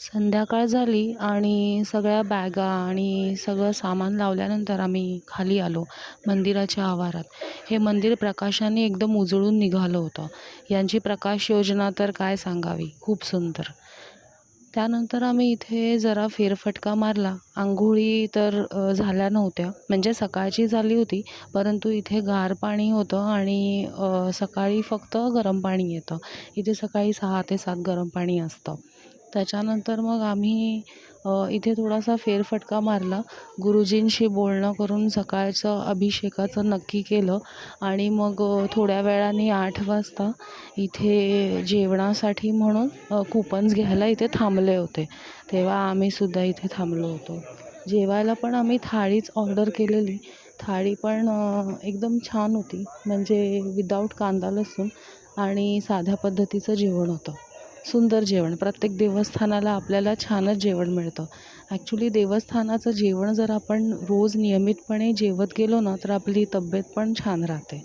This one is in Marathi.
संध्याकाळ झाली आणि सगळ्या बॅगा आणि सगळं सामान लावल्यानंतर आम्ही खाली आलो मंदिराच्या आवारात. हे मंदिर प्रकाशाने एकदम उजळून निघालं होतं. यांची प्रकाश योजना तर काय सांगावी? खूप सुंदर. त्यानंतर आम्ही इथे जरा फेरफटका मारला. आंघोळी तर झाल्या नव्हत्या. म्हणजे सकाळची झाली होती परंतु इथे गार पाणी होतं आणि सकाळी फक्त गरम पाणी येतं. इथे सकाळी सहा ते सात गरम पाणी असतं. त्याच्यानंतर मग आम्ही इथे थोडासा फेरफटका मारला. गुरुजींशी बोलणं करून सकाळचं अभिषेकाचं नक्की केलं आणि मग थोड्या वेळाने आठ वाजता इथे जेवणासाठी म्हणून कुपन्स घ्यायला इथे थांबले होते. तेव्हा आम्ही सुद्धा इथे थांबलो होतो. जेवायला पण आम्ही थाळीच ऑर्डर केलेली. थाळी पण एकदम छान होती. म्हणजे विदाऊट कांदा लसूण आणि साध्या पद्धतीचं जेवण होतं. सुंदर जेवण. प्रत्येक देवस्थानाला आपल्याला छानच जेवण मिळतं. ॲक्च्युली देवस्थानाचं जेवण जर आपण रोज नियमितपणे जेवत गेलो ना तर आपली तब्येत पण छान राहते.